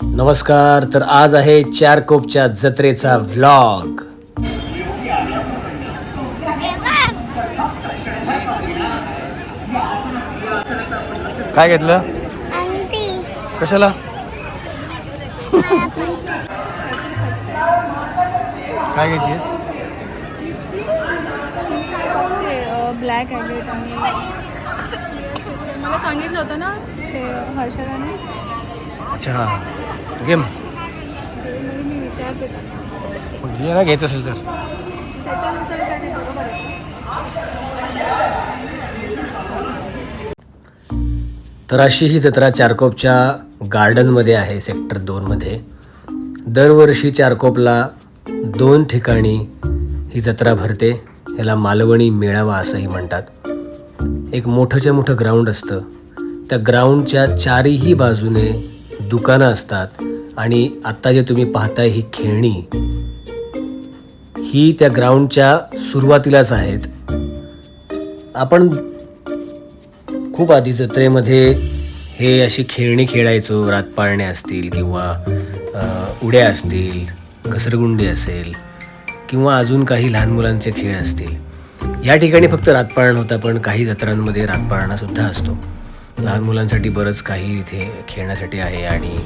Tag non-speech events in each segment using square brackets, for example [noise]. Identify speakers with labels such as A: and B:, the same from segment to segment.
A: नमस्कार तर आज आहे चार कोपच्या जत्रेचा व्लॉग.
B: काय घेतलं? कशाला? काय घेतीस
C: ब्लॅक ॲगेट आणि मला सांगितलं होतं ना ते हर्षदाने
B: अच्छा. घे मग. घे ना घ्यायचं असेल तर.
A: तर अशी ही जत्रा चारकोपच्या गार्डनमध्ये आहे सेक्टर दोनमध्ये दरवर्षी चारकोपला दोन ठिकाणी ही जत्रा भरते. याला मालवणी मेळावा असंही म्हणतात. एक मोठंच्या मोठं ग्राउंड असतं. त्या ग्राउंडच्या चारीही बाजूने दुकानं असतात. आणि आत्ता जे तुम्ही पाहताय ही खेळणी ही त्या ग्राउंडच्या सुरुवातीलाच आहेत. आपण खूप आधी जत्रेमध्ये हे अशी खेळणी खेळायचो रातपाळणे असतील किंवा उड्या असतील घसरगुंडी असेल किंवा अजून काही लहान मुलांचे खेळ असतील. या ठिकाणी फक्त रातपाळण होता पण काही जत्रांमध्ये रातपाळणासुद्धा असतो. लहान मुलांसाठी बरंच काही इथे खेळण्यासाठी आहे आणि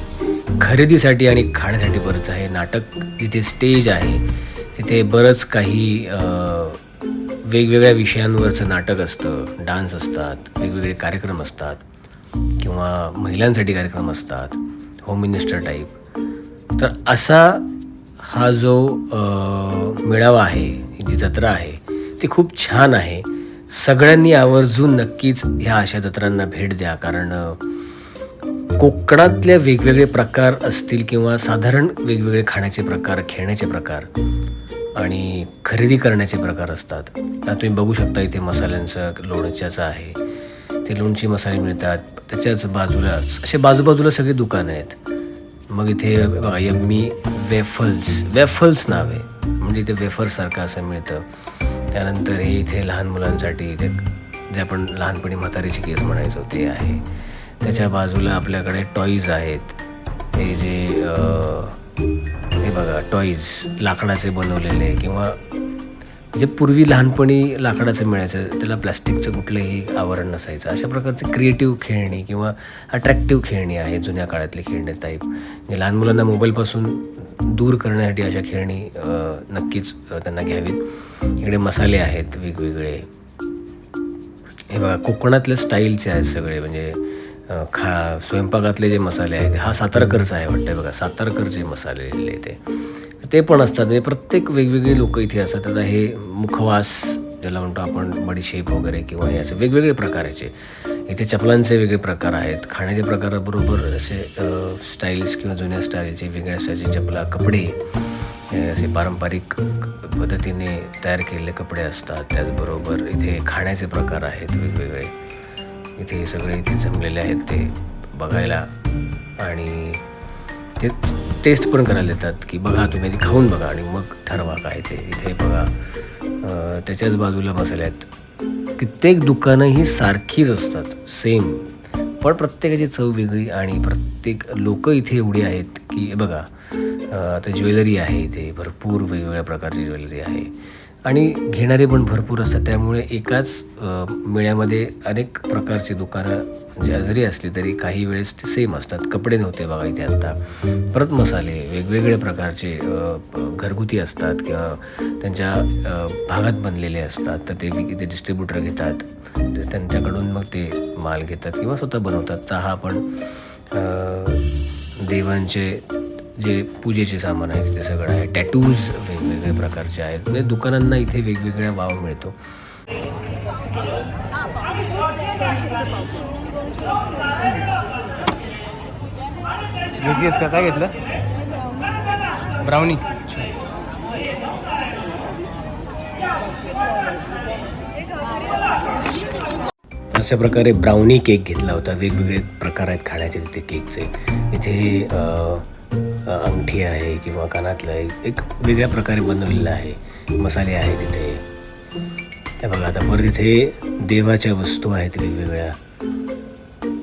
A: खरेदीसाठी आणि खाण्यासाठी बरंच आहे. नाटक जिथे स्टेज आहे तिथे बरंच काही वेगवेगळ्या विषयांवरचं नाटक असतं. डान्स असतात वेगवेगळे कार्यक्रम असतात. किंवा महिलांसाठी कार्यक्रम असतात. होम मिनिस्टर टाईप तर असा हा जो मेळावा आहे जी जत्रा आहे ती खूप छान आहे. सगळ्यांनी आवर्जून नक्कीच ह्या अशा जत्रांना भेट द्या. कारण कोकणातल्या कोकणातले वेगवेगळे प्रकार असतील किंवा साधारण वेगवेगळे खाण्याचे प्रकार खेळण्याचे प्रकार आणि खरेदी करण्याचे प्रकार असतात आता तुम्ही बघू शकता इथे मसाल्यांचं लोणच्याचं आहे. ते लोणची मसाले मिळतात. त्याच्याच बाजूला असे बाजूबाजूला सगळी दुकानं आहेत. मग इथे बघा यम्मी वेफल्स वेफल्स नाव आहे. म्हणजे इथे वेफरसारखं असं मिळतं. त्यानंतर हे इथे लहान मुलांसाठी इथे जे आपण लहानपणी म्हातारीची केस म्हणायचो ते आहे. त्याच्या बाजूला आपल्याकडे टॉईज आहेत. हे जे हे बघा टॉईज लाकडाचे बनवलेले किंवा जे पूर्वी लहानपणी लाकडाचं मिळायचं त्याला प्लास्टिकचं कुठलंही आवरण नसायचं. अशा प्रकारचे क्रिएटिव्ह खेळणी किंवा अट्रॅक्टिव्ह खेळणी आहे जुन्या काळातली खेळणी टाईप म्हणजे लहान मुलांना मोबाईलपासून दूर करण्यासाठी अशा खेळणी नक्कीच त्यांना घ्यावीत. इकडे मसाले आहेत वेगवेगळे. हे बघा कोकणातल्या स्टाईलचे आहेत सगळे. म्हणजे खा स्वयंपाकातले जे मसाले आहेत हा सातारकरचा आहे वाटतं बघा. सातारकरचे मसाले लिहिले ते. ते पण असतात. म्हणजे प्रत्येक वेगवेगळी लोक इथे असतात. आता हे मुखवास ज्याला म्हणतो आपण बडीशेप वगैरे किंवा हे असे वेगवेगळे प्रकाराचे इथे चपलांचे वेगळे प्रकार आहेत. खाण्याच्या प्रकाराबरोबर असे स्टाईल्स किंवा जुन्या स्टाईलचे वेगळ्या स्टाईलचे चपला कपडे. असे पारंपरिक पद्धतीने तयार केलेले कपडे असतात. त्याचबरोबर इथे खाण्याचे प्रकार आहेत वेगवेगळे. इथे हे सगळे इथे जमलेले आहेत ते बघायला. आणि ते टेस्ट पण करायला देतात की बघा तुम्ही आधी खाऊन बघा आणि मग ठरवा काय ते. इथे बघा त्याच्याच बाजूला मसाले आहेत. कित्येक दुकानं ही सारखीच असतात सेम पण प्रत्येकाची चव वेगळी आणि प्रत्येक लोक इथे एवढी आहेत की बघा आता ज्वेलरी आहे इथे भरपूर वेगवेगळ्या प्रकारची ज्वेलरी आहे. आणि घेणारे पण भरपूर असतात. त्यामुळे एकाच मेळ्यामध्ये अनेक प्रकारची दुकानं म्हणजे जरी असली तरी काही वेळेस ते सेम असतात. कपडे नव्हते बघा इथे आत्ता परत मसाले वेगवेगळ्या प्रकारचे घरगुती असतात किंवा त्यांच्या भागात बनलेले असतात. तर ते ते डिस्ट्रीब्युटर घेतात. त्यांच्याकडून मग ते माल घेतात किंवा स्वतः बनवतात. तर हा पण देवांचे जे पूजेचे सामान आहे ते सगळं आहे. टॅटूज वेगवेगळे प्रकारचे आहेत. म्हणजे दुकानांना इथे वेगवेगळा वाव मिळतो.
B: का? काय घेतलं? ब्राउनी
A: अशा प्रकारे ब्राउनी केक घेतला होता. वेगवेगळे प्रकार आहेत खाण्याचे तिथे केकचे इथे अंगठी आहे किंवा कानातलं आहे एक वेगळ्या प्रकारे बनवलेलं आहे. मसाले आहेत तिथे हे बघा आता परत इथे देवाच्या वस्तू आहेत वेगवेगळ्या.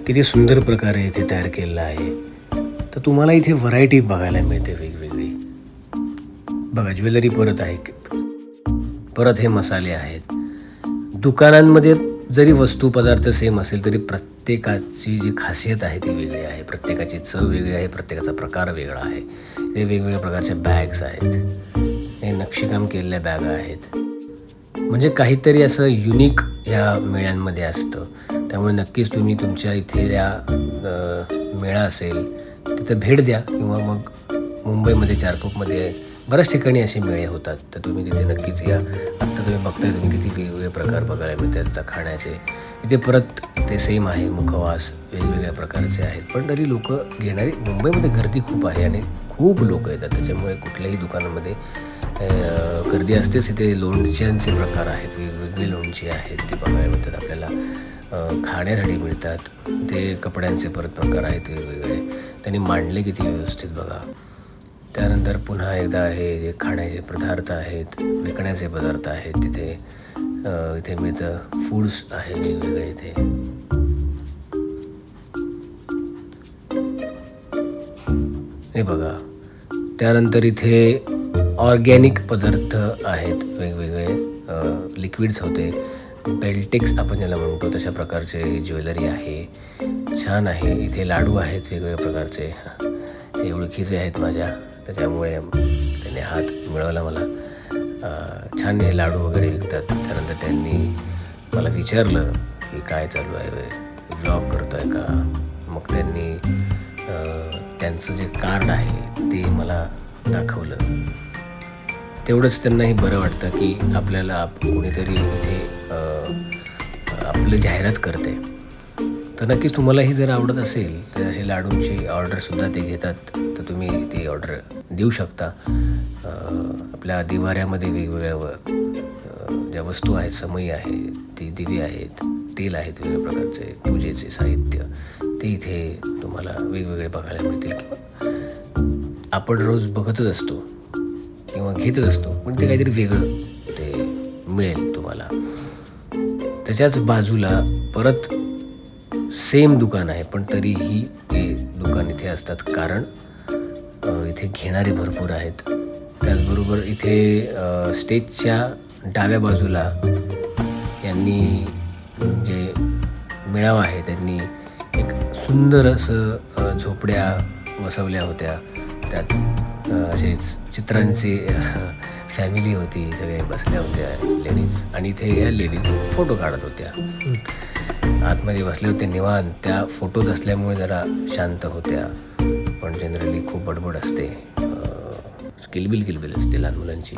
A: किती सुंदर प्रकारे इथे तयार केलेलं आहे. तर तुम्हाला इथे व्हरायटी बघायला मिळते वेगवेगळी. बघा ज्वेलरी परत आहे. परत हे मसाले आहेत. दुकानांमध्ये जरी वस्तू पदार्थ सेम असेल तरी प्रत्येकाची जी खासियत आहे ती वेगळी आहे. प्रत्येकाची चव वेगळी आहे प्रत्येकाचा प्रकार वेगळा आहे. ते वेगवेगळ्या प्रकारच्या बॅग्स आहेत. हे नक्षीकाम केलेल्या बॅगा आहेत. म्हणजे काहीतरी असं युनिक ह्या मेळ्यांमध्ये असतं. त्यामुळे नक्कीच तुम्ही तुमच्या इथल्या मेळा असेल तिथं भेट द्या किंवा मग मुंबईमध्ये चारकोपमध्ये बऱ्याच ठिकाणी असे मेळे होतात. तर तुम्ही तिथे नक्कीच या. आत्ता तुम्ही बघताय तुम्ही किती वेगवेगळे प्रकार बघायला मिळतात. आता खाण्याचे. इथे परत ते सेम आहे. मुखवास वेगवेगळ्या प्रकारचे आहेत. पण तरी लोक घेणारी मुंबईमध्ये गर्दी खूप आहे आणि खूप लोक येतात. त्याच्यामुळे कुठल्याही दुकानामध्ये गर्दी असतेच. इथे लोणच्यांचे प्रकार आहेत. वेगवेगळे लोणचे आहेत. ते बघायला मिळतात. आपल्याला खाण्यासाठी मिळतात. ते कपड्यांचे परत प्रकार आहेत वेगवेगळे. त्यांनी मांडले किती व्यवस्थित बघा. त्यानंतर पुन्हा एकदा हे जे खाण्याचे पदार्थ आहेत विकण्याचे पदार्थ आहेत तिथे इथे मिळतं फूड्स आहे वेगवेगळे इथे. हे बघा त्यानंतर इथे ऑर्गॅनिक पदार्थ आहेत वेगवेगळे लिक्विड्स होते. बेल्टेक्स आपण ज्याला म्हणतो तशा प्रकारचे ज्वेलरी आहे. छान आहे. इथे लाडू आहेत वेगवेगळ्या प्रकारचे. हे ओळखीचे आहेत माझ्या. त्याच्यामुळे त्यांनी हात मिळवला मला. छान हे लाडू वगैरे विकतात. त्यानंतर त्यांनी मला विचारलं की काय चालू आहे व्लॉग करतो आहे का? मग त्यांनी त्यांचं जे कार्ड आहे ते मला दाखवलं. तेवढंच त्यांनाही बरं वाटतं की आपल्याला आप- कोणीतरी इथे आपलं जाहिरात करते तर नक्कीच तुम्हालाही जर आवडत असेल तर असे लाडूंची ऑर्डरसुद्धा ते घेतात. तर तुम्ही ती ऑर्डर देऊ शकता. आपल्या दिवाऱ्यामध्ये वेगवेगळ्या व ज्या वस्तू आहेत समई आहे ती दिवे आहेत तेल आहेत वेगवेगळ्या प्रकारचे पूजेचे साहित्य ते इथे तुम्हाला वेगवेगळे बघायला मिळतील. किंवा आपण रोज बघतच असतो किंवा घेतच असतो पण ते काहीतरी वेगळं ते मिळेल तुम्हाला. त्याच्याच बाजूला परत सेम दुकान आहे पण तरीही ते दुकान इथे असतात. कारण इथे घेणारे भरपूर आहेत. त्याचबरोबर इथे स्टेजच्या डाव्या बाजूला यांनी जे मेळावा आहे त्यांनी एक सुंदर असं झोपड्या बसवल्या होत्या. त्यात असेच चित्रांची फॅमिली होती सगळे बसल्या होत्या लेडीज. आणि इथे ह्या लेडीज फोटो काढत होत्या. आतमध्ये बसले होते निवांत. त्या फोटोत असल्यामुळे जरा शांत होत्या. पण जनरली खूप बडबड असते. किलबिल किलबिल असते लहान मुलांची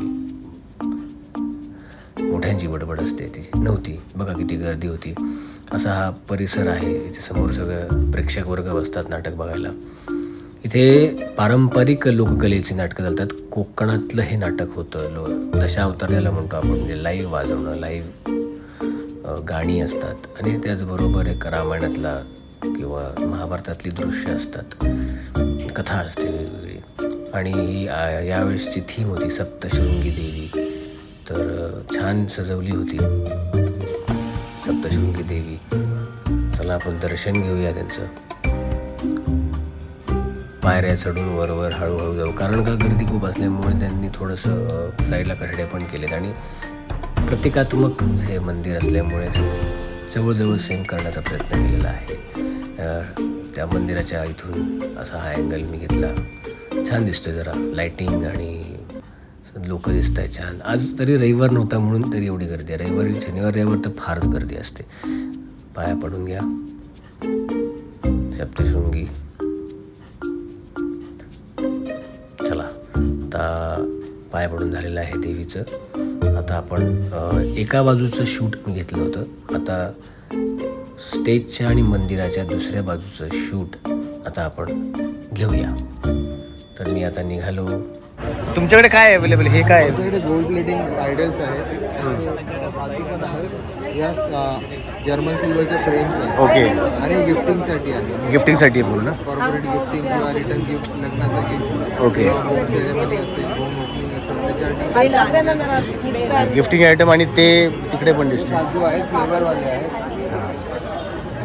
A: मोठ्यांची बडबड असते ती. नव्हती. बघा किती गर्दी होती. असा हा परिसर आहे. इथे समोर सगळं प्रेक्षक वर्ग बसतात नाटक बघायला. इथे पारंपरिक लोककलेची नाटकं चालतात. कोकणातलं हे नाटक होतं. लो दशावतार ज्याला म्हणतो आपण. म्हणजे लाईव्ह वाजवणं लाईव्ह गाणी असतात. आणि त्याचबरोबर एक रामायणातला किंवा महाभारतातली दृश्य असतात. कथा असते वेगवेगळी. आणि यावेळेसची थीम होती सप्तशृंगी देवी. तर छान सजवली होती. सप्तशृंगी देवी. चला आपण दर्शन घेऊया त्यांचं. पायऱ्या चढून वरवर हळूहळू जाऊ. कारण का गर्दी खूप असल्यामुळे त्यांनी थोडंसं साईडला कठडे पण केलेत. आणि प्रतिकात्मक हे मंदिर असल्यामुळे जवळजवळ सेम करण्याचा प्रयत्न केलेला आहे. त्या मंदिराच्या इथून असा हा अँगल मी घेतला. छान दिसतोय जरा लाईटिंग आणि लोक दिसत आहे छान. आज तरी रविवार नव्हता म्हणून तरी एवढी गर्दी आहे. रविवारी शनिवार रविवार तर फारच गर्दी असते. पाया पडून घ्या. सप्तशृंगी चला आता पाय पडून झालेलं आहे देवीचं. आता आपण एका बाजूचं शूट मी घेतलं होतं. आता स्टेजच्या आणि मंदिराच्या दुसऱ्या बाजूचं शूट आता आपण घेऊया. तर मी आता निघालो.
B: तुमच्याकडे काय अवेलेबल हे काय आहे?
D: आमच्याकडे गोल्ड प्लेटिंग आयडल्स आहेत. पण आहेत या जर्मन सिल्वरच्या फ्रेम्स आहेत.
B: ओके
D: आणि गिफ्टिंगसाठी आहे.
B: गिफ्टिंगसाठी पूर्ण?
D: कॉर्पोरेट गिफ्टिंग किंवा रिटर्न गिफ्ट लग्नाचं गिफ्ट
B: ओके
D: होम सेरेमनी असेल होम ओपनिंग असेल त्याच्यासाठी
B: गिफ्टिंग आयटम आणि ते तिकडे पण दिसते
D: काजू आहेत फ्लेवरवाले आहेत.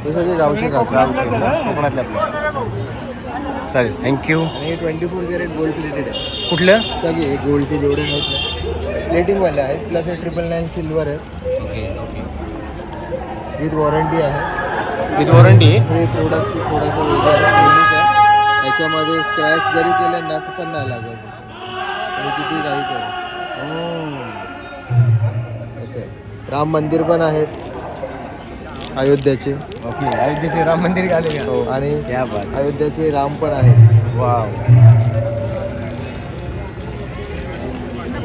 D: ते सगळे जाऊ शकतात
B: कोकणातले आपले चालेल. थँक्यू
D: आणि twenty four carat gold plated आहे.
B: कुठलं?
D: सगळे गोल्डचे जेवढे आहेत. प्लेटिंगवाले आहेत प्लस ट्रिपल नाईन सिल्वर आहेत.
B: ओके ओके
D: विथ वॉरंटी आहे.
B: विथ वॉरंटी
D: हे प्रोडक्ट थोडंसं वेगळं आहे. याच्यामध्ये स्क्रॅच जरी केले नख पण नाही लागत. किती काही करा असं राम मंदिर पण आहेत. अयोध्याचे.
B: ओके अयोध्येचे राम मंदिर आले का?
D: हो. आणि
B: क्या बात.
D: अयोध्याचे राम पण आहेत.
B: वाव.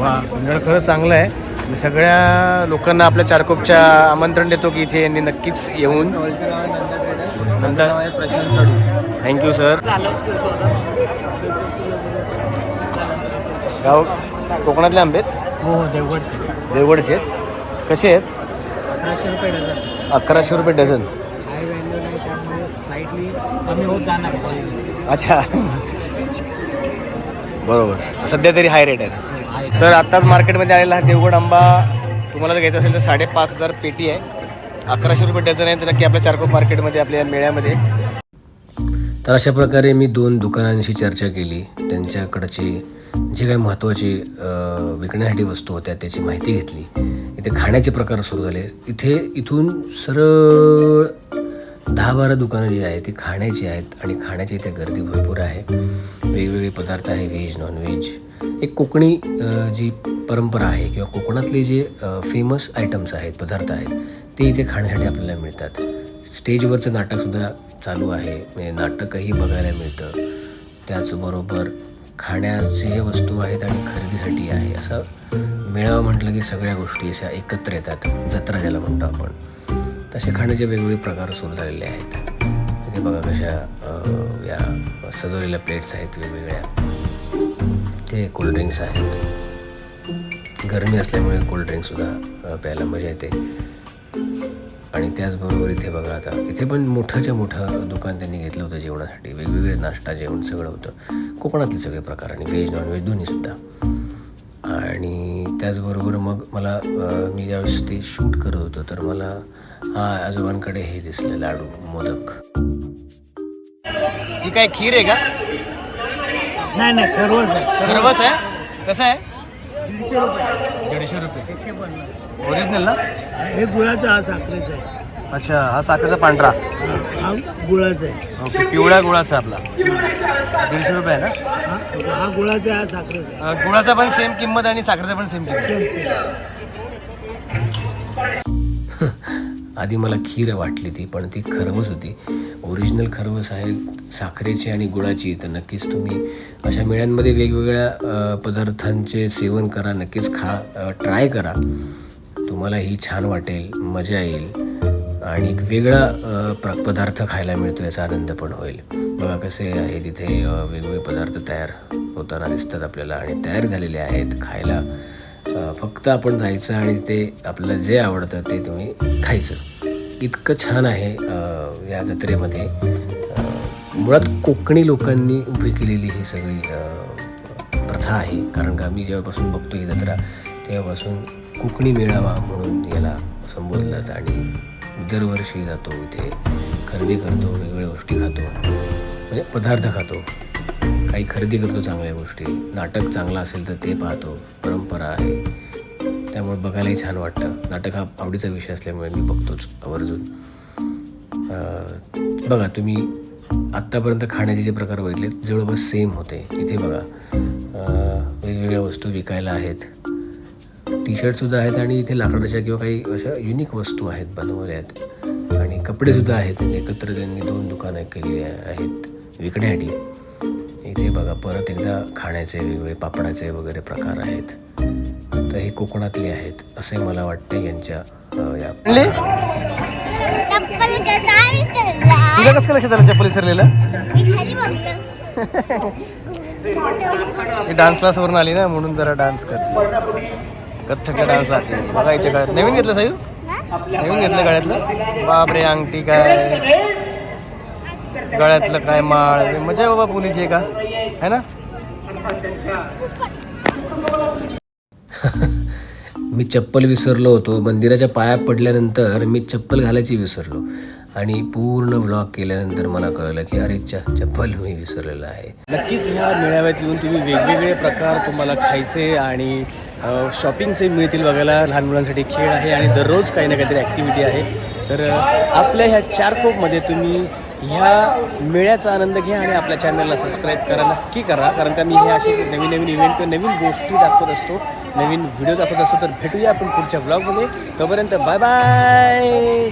B: वा मंडळ खरंच चांगलं आहे. मी सगळ्या लोकांना आपल्या चारकोपच्या आमंत्रण देतो की इथे यांनी नक्कीच येऊन.
D: कडू
B: थँक्यू सर गाव कोकणातले आंबे आहेत?
E: हो देवगडचे.
B: देवगडचे आहेत. कसे आहेत?
E: अकराशे रुपये डझन.
B: अकराशे रुपये डझन.
E: हाय व्हॅल्यू नाही त्यामुळे स्लाइटली कमी होत जाणार.
B: अच्छा. बरोबर. सध्या तरी हाय रेट आहे. तर आत्ताच मार्केटमध्ये आलेला हा देवगड आंबा तुम्हाला जर घ्यायचा असेल तर साडेपाच हजार पेटी आहे. अकराशे रुपये डझन आहे तर नक्की आपल्या चारकोप मार्केटमध्ये आपल्या मेळ्यामध्ये.
A: तर अशा प्रकारे मी दोन दुकानांशी चर्चा केली. त्यांच्याकडची जी काही महत्त्वाची विकण्यासाठी वस्तू होत्या त्याची माहिती घेतली. इथे खाण्याचे प्रकार सुरू झाले. इथे इथून सरळ दहा बारा दुकानं जी आहेत ती खाण्याची आहेत आणि खाण्याची इथे गर्दी भरपूर आहे. वेगवेगळे पदार्थ आहे व्हेज नॉनव्हेज. एक कोकणी जी परंपरा आहे किंवा कोकणातले जे फेमस आयटम्स आहेत पदार्थ आहेत ते इथे खाण्यासाठी आपल्याला मिळतात. स्टेजवरचं नाटकसुद्धा चालू आहे. म्हणजे नाटकही बघायला मिळतं. त्याचबरोबर खाण्याचे हे वस्तू आहेत आणि खरेदीसाठी आहे. असं मेळावा म्हटलं की सगळ्या गोष्टी अशा एकत्र येतात. जत्रा ज्याला म्हणतो आपण. तसे खाण्याचे वेगवेगळे प्रकार सुरू झालेले आहेत. हे बघा कशा या सजवलेल्या प्लेट्स आहेत वेगवेगळ्या. ते कोल्ड्रिंक्स आहेत. गरमी असल्यामुळे कोल्ड्रिंकसुद्धा प्यायला मजा येते. आणि त्याचबरोबर इथे बघा आता इथे पण मोठंच्या मोठं दुकान त्यांनी घेतलं होतं जेवणासाठी. वेगवेगळे नाश्ता जेवण सगळं होतं. कोकणातले सगळे प्रकार आणि व्हेज नॉनव्हेज दोन्हीसुद्धा त्याचबरोबर मग मला मी ज्यावेळेस ते शूट करत होतो तर मला हा आजोबांकडे हे दिसलं लाडू मोदक.
B: ही काय खीर आहे का?
E: नाही नाही खरवच आहे.
B: खरवस आहे? कसं आहे?
E: दीडशे रुपये.
B: दीडशे रुपये. ओरिजिनल ना?
E: हे गुळाचा हा साखरेचा आहे.
B: अच्छा हा साखरचा पांढरा.
E: हा, गुळाचा आहे.
B: ओके पिवळ्या गुळाचा आपला. दीडशे रुपये आहे ना?
E: हा हा गुळाचा आहे, हा साखरेचा आहे.
B: अं, गुळाचा पण सेम किंमत आणि साखरेचा पण सेम किंमत.
E: सेम सेम [laughs]
A: आधी मला खीर वाटली ती पण ती खरवस होती. ओरिजिनल खरवस आहे साखरेची आणि गुळाची. तर नक्कीच तुम्ही अशा मेळ्यांमध्ये वेगवेगळ्या अ, पदार्थांचे सेवन करा नक्कीच खा ट्राय करा. तुम्हाला ही छान वाटेल मजा येईल. आणि एक वेगळा प्र पदार्थ खायला मिळतो याचा आनंद पण होईल. बघा कसे आहे तिथे वेगवेगळे पदार्थ तयार होताना दिसतात आपल्याला आणि तयार झालेले आहेत खायला. फक्त आपण जायचं आणि ते आपल्याला जे आवडतं ते तुम्ही खायचं. इतकं छान आहे या जत्रेमध्ये. मुळात कोकणी लोकांनी उभी केलेली ही सगळी प्रथा आहे. कारण का मी जेव्हापासून बघतो ही जत्रा तेव्हापासून कोकणी मेळावा म्हणून याला संबोधलं जातं आणि दरवर्षी जातो इथे. खरेदी करतो वेगवेगळ्या गोष्टी खातो. म्हणजे पदार्थ खातो. काही खरेदी करतो चांगल्या गोष्टी. नाटक चांगलं असेल तर ते पाहतो. परंपरा आहे. त्यामुळे बघायलाही छान वाटतं. नाटक हा आवडीचा विषय असल्यामुळे मी बघतोच आवर्जून. बघा तुम्ही आत्तापर्यंत खाण्याचे जे प्रकार बघितले जवळपास सेम होते. इथे बघा. वेगवेगळ्या वस्तू विकायला आहेत. टी शर्टसुद्धा आहेत आणि इथे लाकडाच्या किंवा काही अशा युनिक वस्तू आहेत बनवल्या आहेत. आणि कपडेसुद्धा आहेत. एकत्र त्यांनी दोन दुकानं केली आहेत विकण्यासाठी. इथे बघा परत एकदा खाण्याचे वेगवेगळे पापडाचे वगैरे प्रकार आहेत. तर हे कोकणातले आहेत असे मला वाटते यांच्या अं, या
F: चप्पल कसा विसरला
B: तुला कसं काय लक्षात आलं चप्पल विसरलेलं डान्स क्लासवरून आली ना म्हणून जरा डान्स कर कथ्थकच्या डान्सला आली. बघायचे काय नवीन घेतलं साहेब नवीन घेतलं गळ्यातलं? बापरे अंगठी काय? गळ्यातलं काय माळ? मजा बाबा पोलीची का? है ना? [laughs]
A: मी चप्पल विसरलो होतो. मंदिराच्या पाया पडल्यानंतर मी चप्पल घालायची विसरलो. आणि पूर्ण व्लॉग केल्यानंतर मला कळलं की अरेच्या चप्पल मी विसरलेलं आहे.
B: नक्कीच ह्या मेळाव्यात येऊन तुम्ही वेगवेगळे प्रकार तुम्हाला खायचे आणि शॉपिंगचे मिळतील बघायला. लहान मुलांसाठी खेळ आहे आणि दररोज काही ना काहीतरी ॲक्टिव्हिटी आहे. तर आपल्या ह्या चार कोपमध्ये तुम्ही ह्या मेळ्याचा आनंद घ्या आणि आपल्या चॅनलला सबस्क्राईब करा. नक्की करा. कारण का मी हे असे नवीन नवीन इव्हेंट किंवा नवीन गोष्टी दाखवत असतो. नवीन व्हिडिओ दाखवत असतो. तर भेटूया आपण पुढच्या ब्लॉगमध्ये तोपर्यंत बाय बाय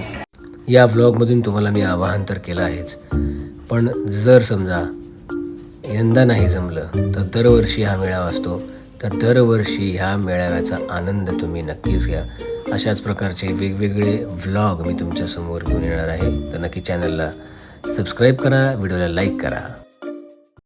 A: या व्लॉगमधून तुम्हाला मी आवाहन तर केलं आहेच. पण जर समजा यंदा नाही जमलं तर दरवर्षी हा मेळावा असतो तर दरवर्षी ह्या मेळाव्याचा आनंद तुम्ही नक्कीच घ्या. अशाच प्रकारचे वेगवेगळे व्लॉग मी तुमच्यासमोर घेऊन येणार आहे. तर नक्की चॅनलला सबस्क्राईब करा व्हिडिओला लाईक करा.